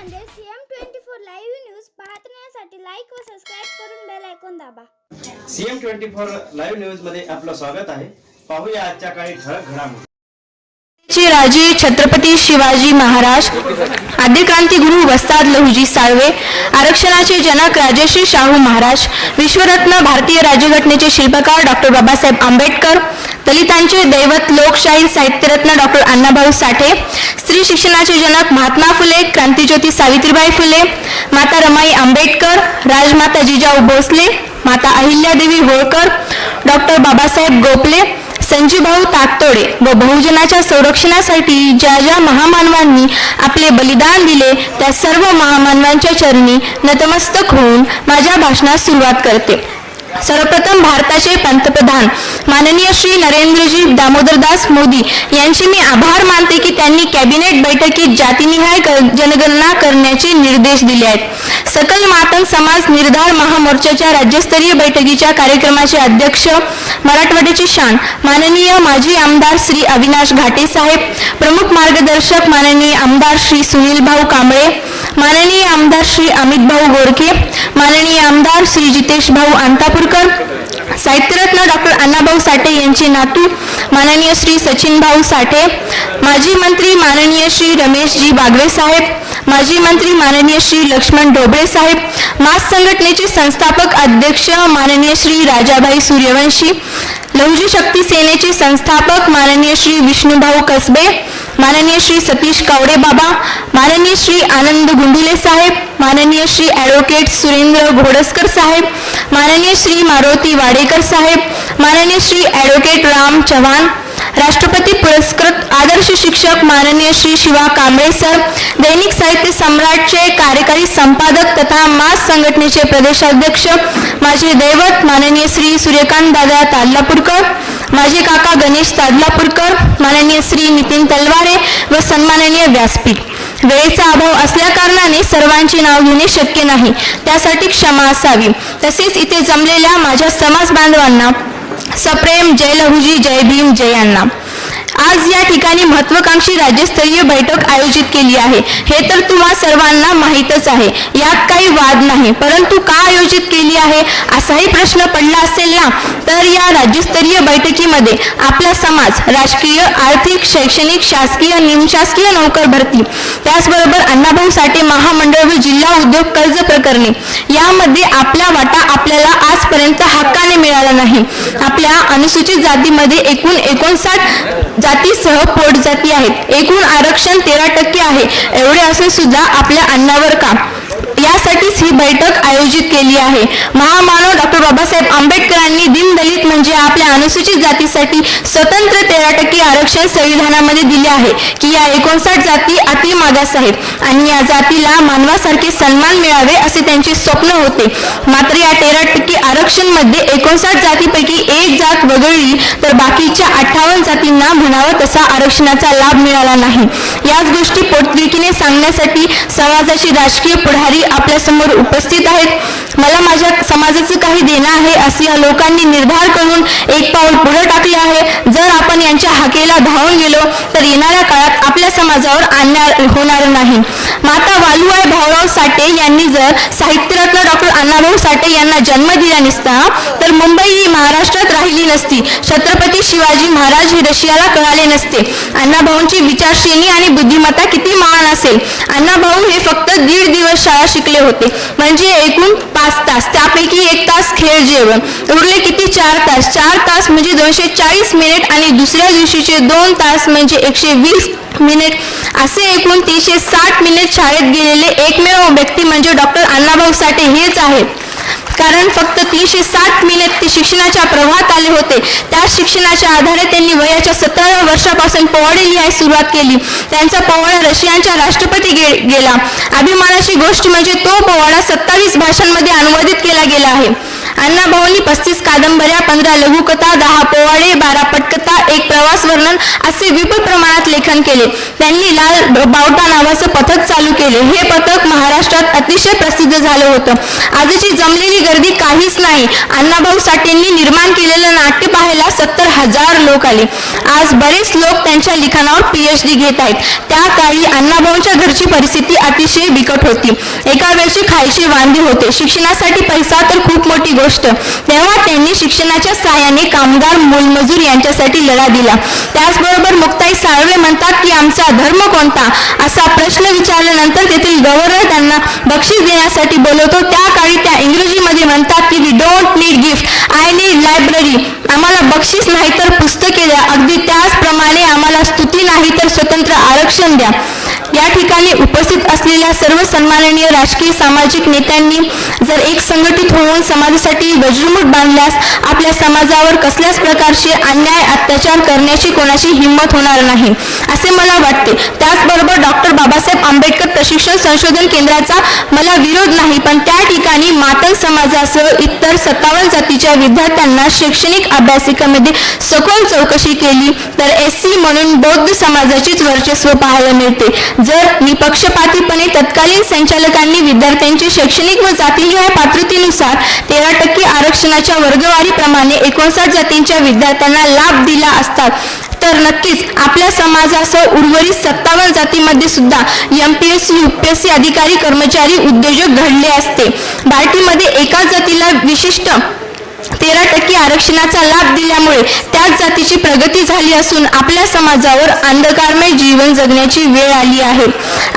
Nanded CM twenty four live news पाहण्यासाठी like व subscribe करून बेल आयकॉन दाबा. सीएम ट्वेंटी फोर लाईव्ह न्यूजमध्ये आपलं स्वागत आहे. पाहूया आजच्या काही ठळक घडामोडी. चे राजे छत्रपती शिवाजी महाराज आद्य क्रांतीगुरु वस्ताद लहुजी साळवे आरक्षणाचे जनक राजश्री शाहू महाराज विश्वरत्न भारतीय राज्यघटनेचे शिल्पकार डॉक्टर बाबासाहेब आंबेडकर दलितांचे दैवत लोकशाही साहित्यरत्न डॉक्टर अण्णाभाऊ साठे स्त्री शिक्षणाचे जनक महात्मा फुले क्रांतीज्योती सावित्रीबाई फुले माता रमाई आंबेडकर राजमाता जिजाऊ भोसले माता अहिल्यादेवी होळकर डॉक्टर बाबासाहेब गोपले संजीभाऊ ताकतोडे व बहुजनाच्या संरक्षणासाठी ज्या ज्या महामानवांनी आपले बलिदान दिले त्या सर्व महामानवांच्या चरणी नतमस्तक होऊन माझ्या भाषणास सुरुवात करते. सर्वप्रथम भारताचे पंतप्रधान माननीय श्री नरेंद्रजी दामोदरदास मोदी यांचे मी आभार मानते की त्यांनी कॅबिनेट बैठकीत जातीनिहाय जनगणना करण्याचे निर्देश दिले आहेत. सकल मातंग समाज निर्धार महामोर्चाच्या राज्यस्तरीय बैठकीच्या कार्यक्रमाचे अध्यक्ष मराठवाड्याचे शान माननीय माजी आमदार श्री अविनाश घाटे साहेब प्रमुख मार्गदर्शक माननीय आमदार श्री सुनील भाऊ कांबळे माननीय आमदार श्री अमित भाऊ गोरखे माननीय आमदार श्री जितेश भाऊ अंतापूरकर साहित्यरत्न डॉक्टर अण्णाभाऊ साठे यांचे नातू माननीय श्री सचिन भाऊ साठे माजी मंत्री माननीय श्री रमेशजी बागवे साहेब माजी मंत्री माननीय श्री लक्ष्मण ढोबळे साहेब मास संघटनेचे संस्थापक अध्यक्ष माननीय श्री राजाभाई सूर्यवंशी लहुजी शक्ती सेनेचे संस्थापक माननीय श्री विष्णूभाऊ कसबे माननीय श्री सतीश कावडे बाबा माननीय श्री आनंद गुंडुले साहेब माननीय श्री ॲडव्होकेट सुरेंद्र घोडसकर साहेब माननीय श्री मारुती वाडेकर साहेब माननीय श्री ॲडव्होकेट राम चव्हाण राष्ट्रपती पुरस्कृत आदर्श शिक्षक माननीय श्री शिवा कांबळे सर दैनिक साहित्य सम्राटचे कार्यकारी संपादक तथा मास संघटनेचे प्रदेशाध्यक्ष माझे दैवत माननीय श्री सूर्यकांत दादा तादलापूरकर माझे काका गणेश तादलापूरकर माननीय श्री नितीन तलवारे व सन्माननीय व्यासपीठ. वेळेचा अभाव असल्या कारणाने सर्वांची नाव घेणे शक्य नाही. त्यासाठी क्षमा असावी. तसेच इथे जमलेल्या माझ्या समाज बांधवांना सप्रेम जय लहुजी जय भीम जय अण्णा. आज या ठिकाणी महत्वाकांक्षी राज्यस्तरीय बैठक आयोजित केली आहे. हे तर तुम्हा सर्वांना माहीतच आहे. यात काही वाद नाही. परंतु का आयोजित केली आहे? असाही प्रश्न पडला असेल ना? तर या राज्यस्तरीय बैठकीमध्ये आपला समाज राजकीय आर्थिक शैक्षणिक शासकीय निमशासकीय नोकर भरती त्याचबरोबर अण्णाभाऊ साठे महामंडळ व जिल्हा उद्योग कर्ज प्रकरणी यामध्ये आपला वाटा आपल्याला आजपर्यंत हक्काने मिळाला नाही. आपल्या अनुसूचित जातीमध्ये एकूण एकोणसाठ जातीसह पोट जाती आहेत. एकूण आरक्षण तेरा टक्के आहे. एवढे असून सुद्धा आपल्या अन्नावर का यासाठीच ही बैठक आयोजित केली आहे. महामानव डॉक्टर बाबासाहेब आंबेडकरांनी दिनदलित म्हणजे आपल्या अनुसूचित जातीसाठी स्वतंत्र तेरा टक्के आरक्षण संविधानामध्ये दिले आहे. की या एकोणसाठ जाती अति मागास आहेत. आणि या जातीला मानवासारखे सन्मान मिळावे असे त्यांचे स्वप्न होते. मात्र या तेरा टक्के आरक्षणमध्ये एकोणसाठ जातीपैकी एक जात वगळली तर बाकीच्या अठ्ठावन्न जातींना म्हणावं तसा आरक्षणाचा लाभ मिळाला नाही. याच गोष्टी पोटतिडकीने सांगण्यासाठी समाजाची राजकीय पुढारी आपल्यासमोर उपस्थित आहेत. मला माझ्या समाजाचं काही देणं आहे असे या लोकांनी निर्धार करून एक पाऊल पुढे टाकले आहे. जर आपण यांच्या हाकेला धावून गेलो तर येणाऱ्या काळात आपल्या समाजावर आणणार होणार नाही. माता वालुआई भाऊराव साठे यांनी जर साहित्यरत्न डॉक्टर अण्णाभाऊ साठे यांना जन्म दिला नसता तर मुंबई ही महाराष्ट्रात राहिली नसती. छत्रपती शिवाजी महाराज हे रशियाला कळाले नसते. अण्णाभाऊंची विचारश्रेणी आणि बुद्धिमत्ता किती महान असेल. अण्णाभाऊ हे फक्त दीड दिवस शाळा शिकले होते. म्हणजे एकूण पाच तास. त्यापैकी एक तास खेळ जेवण. उरले किती? चार तास. चार तास म्हणजे दोनशे चाळीस मिनिट आणि दुसऱ्या दिवशीचे दोन तास म्हणजे एकशे वीस मिनिट. असे एकूण तीनशे साठ मिनिट शाळेत गेलेले एकमेव व्यक्ती म्हणजे डॉक्टर अण्णाभाऊ साठे हेच आहेत. कारण फक्त तीनशे साठ मिनिट ते शिक्षणाच्या प्रवाहात आले होते. त्या शिक्षणाच्या आधारे त्यांनी वयाच्या सतराव्या वर्षापासून पोवाडे लिहायला सुरुवात केली. त्यांचा पोवाडा रशियाच्या राष्ट्रपती गे गेला. अभिमानाची गोष्ट म्हणजे तो पोवाडा सत्तावीस भाषांमध्ये अनुवादित केला गेला आहे. अण्णाभाऊंनी पस्तीस कादंबऱ्या पंधरा लघुकथा दहा पोवाडे बारा पटकथा एक प्रवास वर्णन असे विपुल प्रमाणात लेखन केले. त्यांनी लाल बावटा नावाचं पथक चालू केले. हे पथक महाराष्ट्रात अतिशय प्रसिद्ध झालं होतं. आजची जमलेली गर्दी काहीच नाही. अण्णाभाऊ साठेंनी निर्माण केलेलं नाट्य पाहायला सत्तर हजार लोक आले. आज बरेच लोक त्यांच्या लिखाणावर पीएचडी घेत आहेत. त्या काळी अण्णाभाऊंच्या घरची परिस्थिती अतिशय बिकट होती. एका वेळची खायची वांदी होते. शिक्षणासाठी पैसा तर खूप मोठी गोष्ट तेव्हा त्यांनी शिक्षणाच्या सहाय्याने कामगार मोलमजूर यांच्यासाठी लढा दिला. त्याचबरोबर मुक्ताई साळवे म्हणतात की आमचा धर्म कोणता? असा प्रश्न विचारल्यानंतर तेथील गव्हर्नर त्यांना बक्षीस देण्यासाठी बोलवतो. त्या काळी त्या इंग्रजीमध्ये म्हणतात की we don't need gift I need library आम्हाला बक्षीस नाही तर पुस्तके द्या. अगदी त्याचप्रमाणे आम्हाला स्तुती नाही तर स्वतंत्र आरक्षण द्या. या ठिकाणी उपस्थित असलेल्या सर्व सन्माननीय राजकीय सामाजिक नेत्यांनी जर एक संघटित होऊन समाजासाठी वज्रमूठ बांधल्यास आपल्या समाजावर कसल्याच प्रकारचे अन्याय अत्याचार करण्याची कोणाची हिंमत होणार नाही असे मला वाटते. त्याचबरोबर डॉक्टर बाबासाहेब आंबेडकर प्रशिक्षण संशोधन केंद्राचा मला विरोध नाही पण त्या ठिकाणी मातंग समाजासह इतर सत्तावन्न जातीच्या विद्यार्थ्यांना शैक्षणिक अभ्यासिकामध्ये सखोल चौकशी केली तर एस सी म्हणून बौद्ध समाजाचीच वर्चस्व पाहायला मिळते. जर निपक्षपातीपणे तत्कालीन संचालकांनी विद्यार्थ्यांची शैक्षणिक व जातीय पात्रतेनुसार तेरा टक्के आरक्षणाच्या वर्गवारीप्रमाणे एकोणसाठ जातींच्या विद्यार्थ्यांना लाभ दिला असतात तर नक्कीच आपल्या समाजासह उर्वरित सत्तावन्न जातीमध्ये सुद्धा M P S C UPSC अधिकारी कर्मचारी उद्योजक घडले असते. बार्टीमध्ये एकाच जातीला विशिष्ट तेरा टक्के आरक्षणाचा लाभ दिल्यामुळे जातीची प्रगती झाली असून आपल्या समाजावर अंधकारमय जीवन जगण्याची वेळ आली आहे.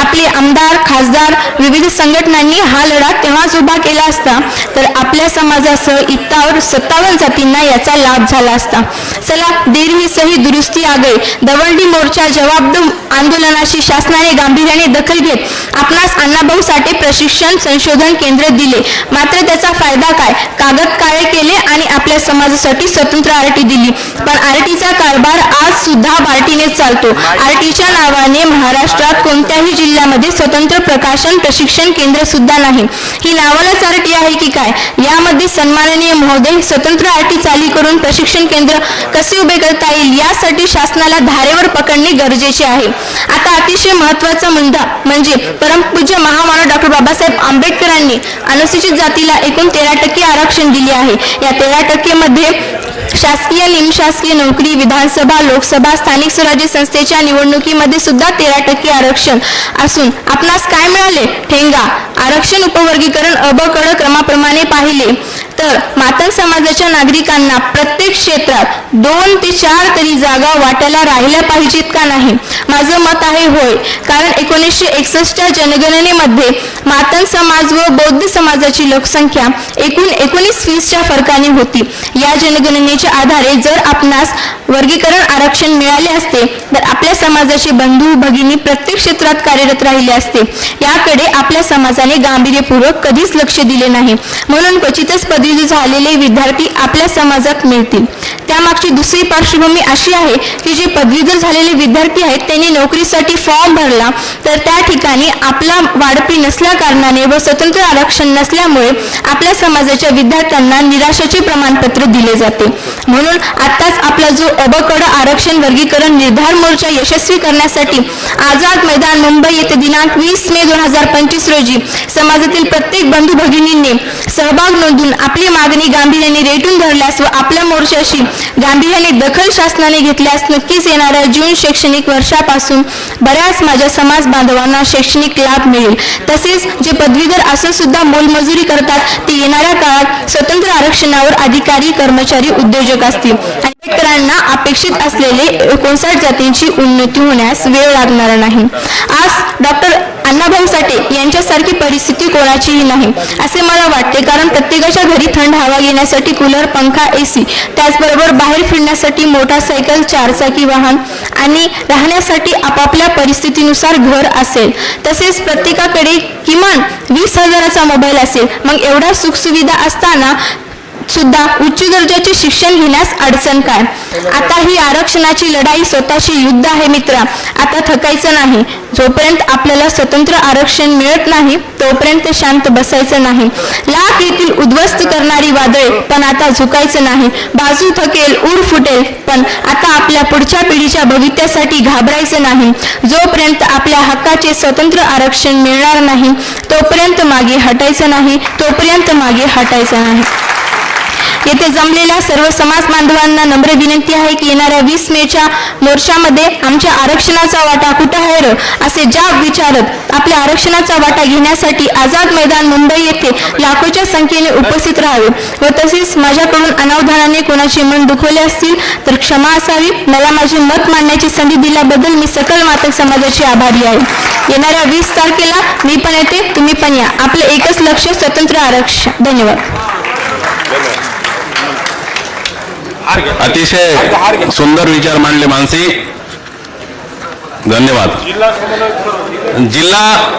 आपले आमदार खासदार विविध संघटनांनी हा लढा तेव्हाच उभा केला असता तर आपल्या समाजासह इत्तावर सत्तावन्न जातींना याचा लाभ झाला असता. चला देर ही सही दुरुस्ती आगळे दवंडी मोर्चा जवाब आंदोलनाशी शासनाने गांभीर्याने दखल घेत आपणास अण्णाभाऊ साठे प्रशिक्षण संशोधन केंद्र दिले. मात्र त्याचा फायदा काय? कागद काळे केले आणि आपल्या समाजासाठी स्वतंत्र आरटी दिली. पण आरटीचा कारभार आज सुद्धा बार्टीने चालतो. आरटीच्या नावाने महाराष्ट्रात कोणत्याही जिल्ह्यामध्ये स्वतंत्र प्रकाशन प्रशिक्षण केंद्र सुद्धा नाही. ही नावालाच आरटी आहे की काय? यामध्ये सन्माननीय महोदय स्वतंत्र आरटी चाली करून प्रशिक्षण केंद्र कसे उभे करता येईल यासाठी शासनाला धारेवर पकडणे गरजेचे आहे. आता अतिशय महत्त्वाचा मुद्दा म्हणजे परमपूज्य महामानव डॉक्टर बाबासाहेब आंबेडकरांनी अनुसूचित जातीला एकूण तेरा टक्के आरक्षण दिले आहे. या तेरा टक्केमध्ये शासकीय निमशासकीय नोकरी विधानसभा लोकसभा स्थानिक स्वराज्य संस्थेच्या निवडणुकीमध्ये सुद्धा तेरा टक्के आरक्षण असून आपणास काय मिळाले? ठेंगा. आरक्षण उपवर्गीकरण अबकड क्रमाप्रमाणे पाहिले. तर मातंग समाजाच्या नागरिकांना प्रत्येक क्षेत्रात दोन ते चार तरी जागा वाटायला राहिल्या पाहिजेत का नाही? माझं मत आहे होय. कारण एकोणीसशे एकसष्टच्या जनगणनेमध्ये मातंग समाज व बौद्ध समाजाची लोकसंख्या एकूण एकोणीस वीसच्या फरकाने होती. या जनगणने जातीच्या आधारे जर आपणास वर्गीकरण आरक्षण मिळाले असते तर आपल्या समाजाचे बंधू भगिनी प्रत्येक क्षेत्रात कार्यरत राहिले असते. याकडे आपल्या समाजाने गांभीर्यपूर्वक कधीच लक्ष दिले नाही. म्हणून क्वचितच पदवी झालेले विद्यार्थी आपल्या समाजात मिळतील. त्यामागची दुसरी पार्श्वभूमी अशी आहे की जे पदवीधर झालेले विद्यार्थी आहेत त्यांनी नोकरीसाठी फॉर्म भरला तर त्या ठिकाणी आपला वाढपी नसल्या कारणाने व स्वतंत्र आरक्षण नसल्यामुळे आपल्या समाजाच्या विद्यार्थ्यांना निराशेचे प्रमाणपत्र दिले जाते. म्हणून आताच आपला जो अबकड आरक्षण वर्गीकरण निर्धार मोर्चा यशस्वी करण्यासाठी आझाद मैदान मुंबई येथे दिनांक वीस मे दोन हजार पंचवीस रोजी समाजातील प्रत्येक बंधू भगिनींनी सहभाग नोंदून आपली मागणी गांभीर्याने रेटून धरल्यास व आपल्या मोर्चाशी गांभीर्याने दखल शासनाने घेतल्यास नक्कीच येणाऱ्या जून शैक्षणिक वर्षापासून बऱ्याच माझ्या समाज बांधवांना शैक्षणिक लाभ मिळेल. तसेच जे पदवीधर असून सुद्धा मोलमजुरी करतात ते येणाऱ्या काळात स्वतंत्र आरक्षणावर अधिकारी कर्मचारी उद्योजक असतील. आंबेडकरांना अपेक्षित असलेले एकोणसाठ जातींची उन्नती होण्यास वेळ लागणार नाही. आज डॉक्टर अण्णाभाऊ साठे यांच्यासारखी परिस्थिती कोणाचीही नाही असे मला वाटते. कारण प्रत्येकाच्या घरी थंड हवा घेण्यासाठी कूलर पंखा एसी त्याचबरोबर बाहेर फिरण्यासाठी मोटारसायकल चारचाकी वाहन आणि राहण्यासाठी आपापल्या परिस्थितीनुसार घर असेल. तसेच प्रत्येकाकडे किमान वीस हजाराचा मोबाईल असेल. मग एवढ्या सुखसुविधा असताना सुद्धा उच्च दर्जाचे शिक्षण घेण्यास अडचण काय? आता ही आरक्षणाची लढाई स्वतःशी युद्ध आहे मित्र. आता थकायचं नाही. जोपर्यंत आपल्याला स्वतंत्र आरक्षण मिळत नाही तोपर्यंत शांत बसायचं नाही. लाख येथील उद्ध्वस्त करणारी वादळे पण आता झुकायचं नाही. बाजू थकेल ऊर फुटेल पण आता आपल्या पुढच्या पिढीच्या भवित्यासाठी घाबरायचं नाही. जोपर्यंत आपल्या हक्काचे स्वतंत्र आरक्षण मिळणार नाही तोपर्यंत मागे हटायचं नाही तोपर्यंत मागे हटायचं नाही. येथे जमलेल्या सर्व समाज बांधवांना नम्र विनंती आहे की येणाऱ्या वीस मेच्या मोर्चामध्ये आमच्या आरक्षणाचा वाटा कुठं आहे र? असे जाब विचारत आपल्या आरक्षणाचा वाटा घेण्यासाठी आझाद मैदान मुंबई येथे लाखोच्या संख्येने उपस्थित राहावे व तसेच माझ्याकडून अनावधानाने कोणाचे मन दुखवले असतील तर क्षमा असावी. मला माझे मत मांडण्याची संधी दिल्याबद्दल मी सकल मातक समाजाची आभारी आहे. येणाऱ्या वीस तारखेला मी पण येते तुम्ही पण या. आपलं एकच लक्ष स्वतंत्र आरक्षण धन्यवाद. अतिशय सुंदर विचार मांडले मानसी. धन्यवाद. जिल्हा